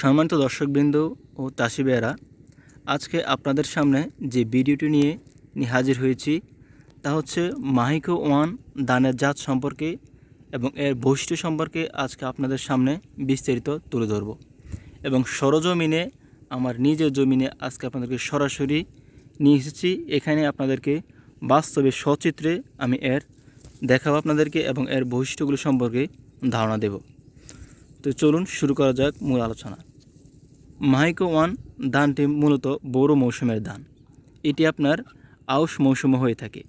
সম্মানিত দর্শকবৃন্দ ও চাষি ভাইয়েরা আজকে আপনাদের সামনে যে ভিডিওটি নিয়ে হাজির হয়েছি, তা হচ্ছে মাহিকো ওয়ান দানের জাত সম্পর্কে এবং এর বৈশিষ্ট্য সম্পর্কে আজকে আপনাদের সামনে বিস্তারিত তুলে ধরব। এবং সরজমিনে, আমার নিজের জমিনে আজকে আপনাদেরকে সরাসরি নিয়ে এসেছি। এখানে আপনাদেরকে বাস্তবে, সচিত্রে আমি এর দেখাবো আপনাদেরকে এবং এর বৈশিষ্ট্যগুলো সম্পর্কে ধারণা দেব। তো চলুন শুরু করা যাক মূল আলোচনা। মাইকো ওয়ান ধানটি মূলত বড়ো মৌসুমের ধান। এটি আপনার আউশ মৌসুমে হয়ে থাকে।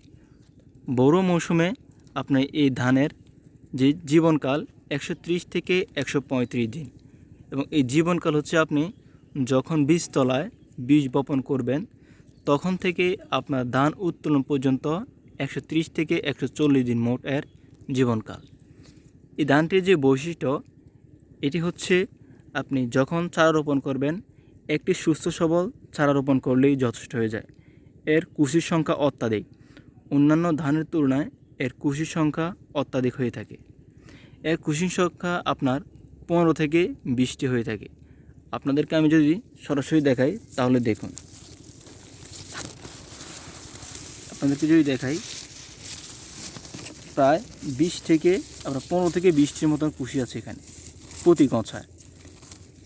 বড়ো মৌসুমে আপনার এই ধানের যে জীবনকাল একশো ত্রিশ থেকে একশো পঁয়ত্রিশ দিন এবং এই জীবনকাল হচ্ছে আপনি যখন বীজতলায় বীজ বপন করবেন, তখন থেকে আপনার ধান উত্তোলন পর্যন্ত একশো ত্রিশ থেকে একশো চল্লিশ দিন মোট এর জীবনকাল। এই ধানটির যে বৈশিষ্ট্য এটি হচ্ছে আপনি যখন চারা রোপণ করবেন, একটি সুস্থ সবল চারা রোপণ করলেই যথেষ্ট হয়ে যায়। এর কুশির সংখ্যা অত্যাধিক। অন্যান্য ধানের তুলনায় এর কুশির সংখ্যা অত্যাধিক হয়ে থাকে। এর কুশির সংখ্যা আপনার পনেরো থেকে বিশটি হয়ে থাকে। আপনাদেরকে আমি যদি সরাসরি দেখাই, তাহলে দেখুন। আপনাদেরকে যদি দেখাই, প্রায় বিশ থেকে, আপনার পনেরো থেকে বিশটির মতন কুশি আছে এখানে। প্রতি গছায়।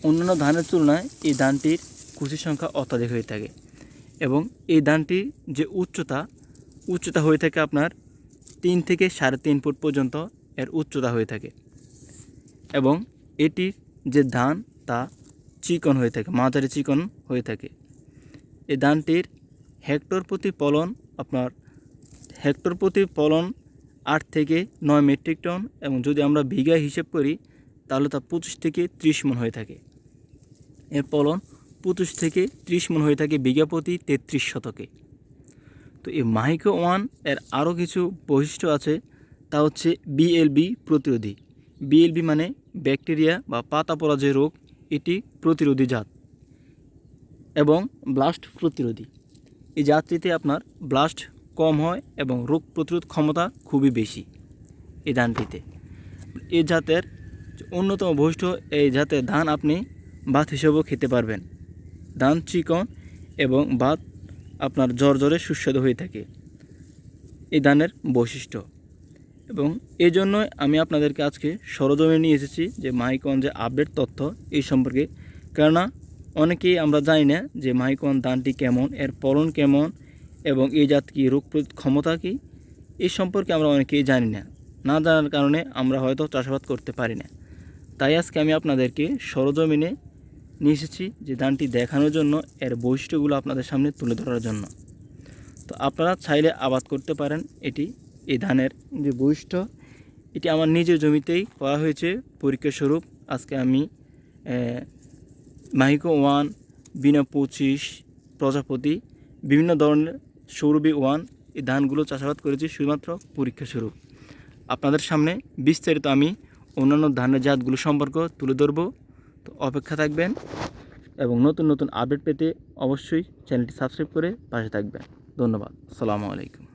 অন্যান্য ধানের তুলনায় এই ধানটির কুশির সংখ্যা অত্যাধিক হয়ে থাকে এবং এই ধানটির যে উচ্চতা উচ্চতা হয়ে থাকে আপনার তিন থেকে সাড়ে তিন ফুট পর্যন্ত এর উচ্চতা হয়ে থাকে এবং এটির যে ধান তা চিকন হয়ে থাকে, মাঝারি চিকন হয়ে থাকে। এই ধানটির হেক্টর প্রতি ফলন আপনার হেক্টর প্রতি ফলন আট থেকে নয় মেট্রিক টন এবং যদি আমরা বিঘা হিসেব করি তাহলে তা পঁচিশ থেকে ত্রিশ মন হয়ে থাকে। এর ফলন পঁচিশ থেকে ত্রিশ মন হয়ে থাকে বিঘা প্রতি তেত্রিশ শতকে। তো এই মাইক্রো ওয়ানের আরও কিছু বৈশিষ্ট্য আছে, তা হচ্ছে বিএলবি প্রতিরোধী। বিএলবি মানে ব্যাকটেরিয়া বা পাতা পড়া যে রোগ, এটি প্রতিরোধী জাত এবং ব্লাস্ট প্রতিরোধী। এই জাতটিতে আপনার ব্লাস্ট কম হয় এবং রোগ প্রতিরোধ ক্ষমতা খুবই বেশি এই ধানটিতে। এ জাতের অন্যতম বৈশিষ্ট্য এই জাতের ধান আপনি ভাত হিসেবেও খেতে পারবেন। ধান চিকন এবং ভাত আপনার জ্বরে সুস্বাদু হয়ে থাকে। এই ধানের বৈশিষ্ট্য। এবং এই জন্যই আমি আপনাদেরকে আজকে সরজমে নিয়ে এসেছি যে যে আপডেট তথ্য এই সম্পর্কে। কেননা অনেকেই আমরা জানি না যে মাইকন ধানটি কেমন, এর ফলন কেমন এবং এই জাত কী, রোগ ক্ষমতা কী, এই সম্পর্কে আমরা অনেকেই জানি না। না জানার কারণে আমরা হয়তো চাষাবাদ করতে পারি না। তাই আজকে আমি আপনাদেরকে সরজমিনে নিয়ে এসেছি যে ধানটি দেখানোর জন্য, এর বৈশিষ্ট্যগুলো আপনাদের সামনে তুলে ধরার জন্য। তো আপনারা চাইলে আবাদ করতে পারেন এটি, এই ধানের যে বৈশিষ্ট্য। এটি আমার নিজের জমিতেই করা হয়েছে, পরীক্ষা স্বরূপ। আজকে আমি মাহিকো ওয়ান, বিনা পঁচিশ, প্রজাপতি, বিভিন্ন ধরনের সৌরভী ওয়ান, এই ধানগুলো চাষাবাদ করেছি শুধুমাত্র পরীক্ষা স্বরূপ। আপনাদের সামনে বিস্তারিত আমি অন্যান্য ধানের জাতগুলো সম্পর্ক তুলে ধরব। তো অপেক্ষা থাকবেন এবং নতুন নতুন আপডেট পেতে অবশ্যই চ্যানেলটি সাবস্ক্রাইব করে পাশে থাকবেন। ধন্যবাদ। সালামু আলাইকুম।